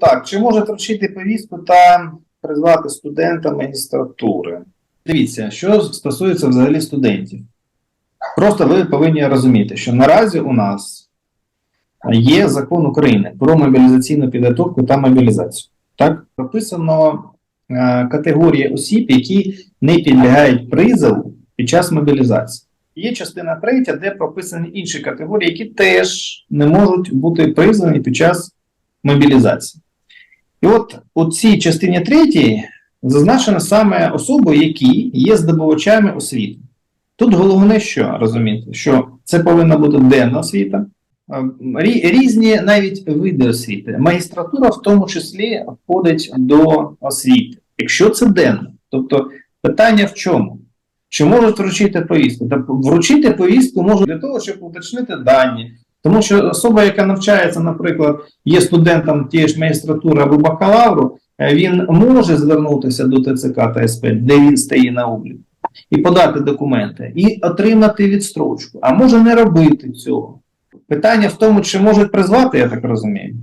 Так, чи може вручити повістку та призвати студента магістратури? Дивіться, що стосується взагалі студентів. Просто ви повинні розуміти, що наразі у нас є закон України про мобілізаційну підготовку та мобілізацію. Так, прописано е, категорії осіб, які не підлягають призову під час мобілізації. Є частина третя, де прописані інші категорії, які теж не можуть бути призвані під час мобілізації. І от у цій частині третій зазначено саме особи, які є здобувачами освіти. Тут головне, що розуміти, що це повинна бути денна освіта, е, різні навіть види освіти. Магістратура в тому числі входить до освіти, якщо це денна. Тобто питання в чому? Чи можуть вручити повістку? Та вручити повістку можуть для того, щоб уточнити дані. Тому що особа, яка навчається, наприклад, є студентом тієї ж магістратури або бакалавру, е, він може звернутися до ТЦК та СП, де він стає на обліку, і подати документи, і отримати відстрочку, а може не робити цього. Питання в тому, чи можуть призвати, я так розумію.